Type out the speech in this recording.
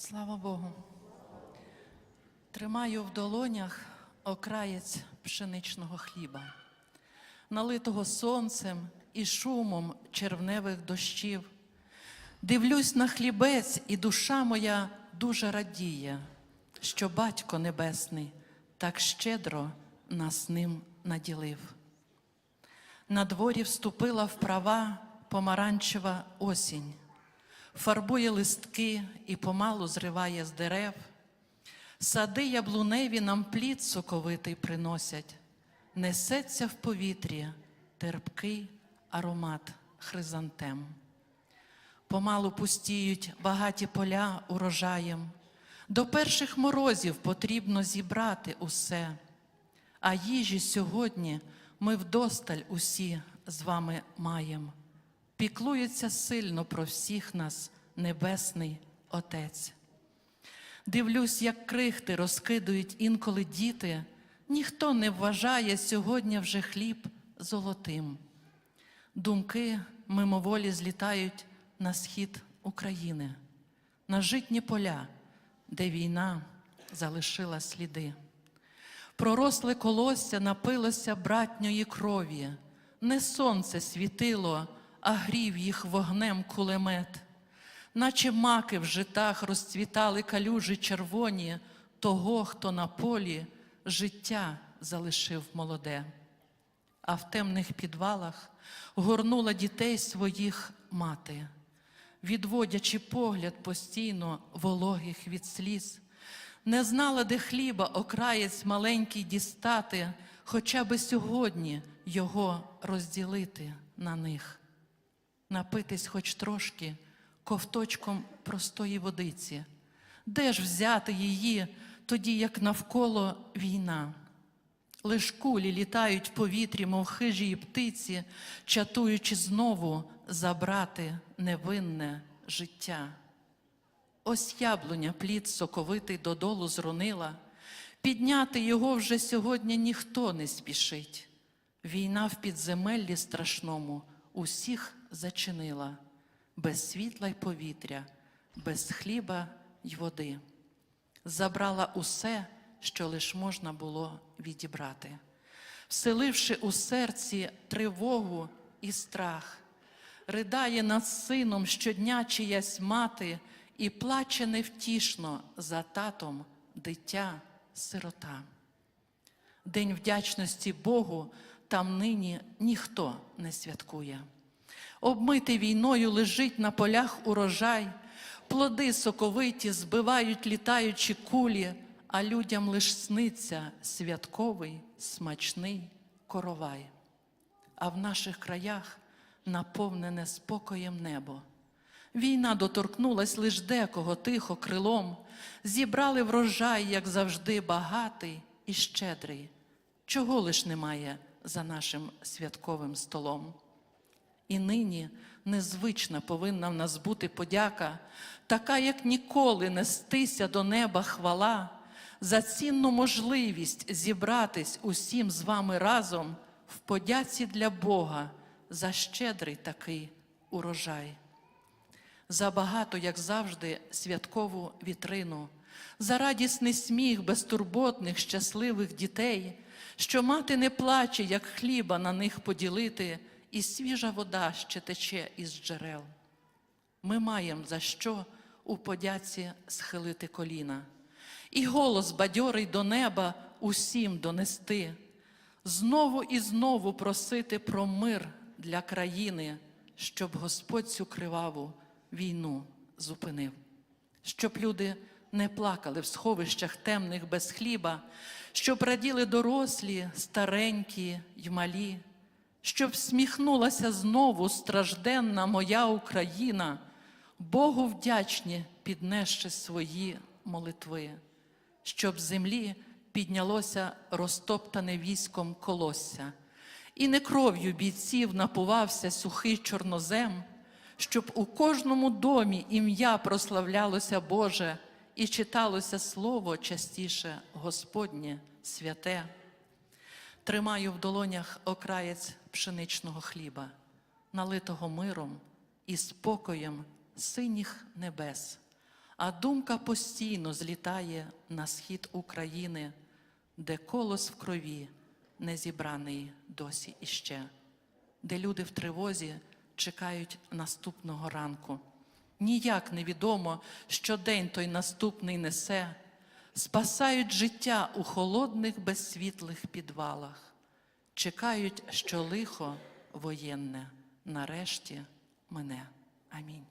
Слава Богу. Тримаю в долонях окраєць пшеничного хліба, налитого сонцем і шумом червневих дощів. Дивлюсь на хлібець, і душа моя дуже радіє, що Батько Небесний так щедро нас ним наділив. На дворі вступила в права помаранчева осінь, фарбує листки і помалу зриває з дерев. Сади яблуневі нам плід соковитий приносять, несеться в повітрі терпкий аромат хризантем. Помалу пустіють багаті поля урожаєм. До перших морозів потрібно зібрати усе. А їжі сьогодні ми вдосталь усі з вами маєм. Піклується сильно про всіх нас Небесний Отець. Дивлюсь, як крихти розкидують інколи діти, ніхто не вважає сьогодні вже хліб золотим. Думки мимоволі злітають на схід України, на житні поля, де війна залишила сліди. Проросле колосся напилося братньої крові, не сонце світило, а грів їх вогнем кулемет, наче маки в житах розцвітали калюжі червоні того, хто на полі життя залишив молоде. А в темних підвалах горнула дітей своїх мати, відводячи погляд постійно вологих від сліз, не знала, де хліба окраєць маленький дістати, хоча би сьогодні його розділити на них, напитись хоч трошки ковточком простої водиці. Де ж взяти її, тоді як навколо війна? Лиш кулі літають в повітрі, мов хижі птиці, чатуючи знову забрати невинне життя. Ось яблуня плід соковитий додолу зронила, підняти його вже сьогодні ніхто не спішить. Війна в підземеллі страшному усіх зачинила, без світла й повітря, без хліба й води. Забрала усе, що лиш можна було відібрати, вселивши у серці тривогу і страх, ридає над сином щодня чиясь мати і плаче невтішно за татом дитя сирота. День вдячності Богу там нині ніхто не святкує. Обмитий війною лежить на полях урожай, плоди соковиті збивають літаючі кулі, а людям лиш сниться святковий, смачний коровай. А в наших краях наповнене спокоєм небо. Війна доторкнулась лиш декого тихо крилом, зібрали врожай, як завжди, багатий і щедрий. Чого лиш немає за нашим святковим столом? І нині незвична повинна в нас бути подяка, така, як ніколи нестися до неба хвала, за цінну можливість зібратись усім з вами разом в подяці для Бога за щедрий такий урожай. За багато, як завжди, святкову вітрину, за радісний сміх безтурботних, щасливих дітей, що мати не плаче, як хліба на них поділити, і свіжа вода ще тече із джерел. Ми маємо за що у подяці схилити коліна, і голос бадьорий до неба усім донести, знову і знову просити про мир для країни, щоб Господь цю криваву війну зупинив, щоб люди не плакали в сховищах темних без хліба, щоб раділи дорослі, старенькі й малі, щоб всміхнулася знову стражденна моя Україна, Богу вдячні піднесши свої молитви, щоб землі піднялося розтоптане військом колосся, і не кров'ю бійців напувався сухий чорнозем, щоб у кожному домі ім'я прославлялося Боже і читалося слово частіше Господнє святе. Тримаю в долонях окраєць пшеничного хліба, налитого миром і спокоєм синіх небес, а думка постійно злітає на схід України, де колос в крові не зібраний досі іще, де люди в тривозі чекають наступного ранку. Ніяк невідомо, що день той наступний несе, спасають життя у холодних безсвітлих підвалах, чекають, що лихо воєнне нарешті мене. Амінь.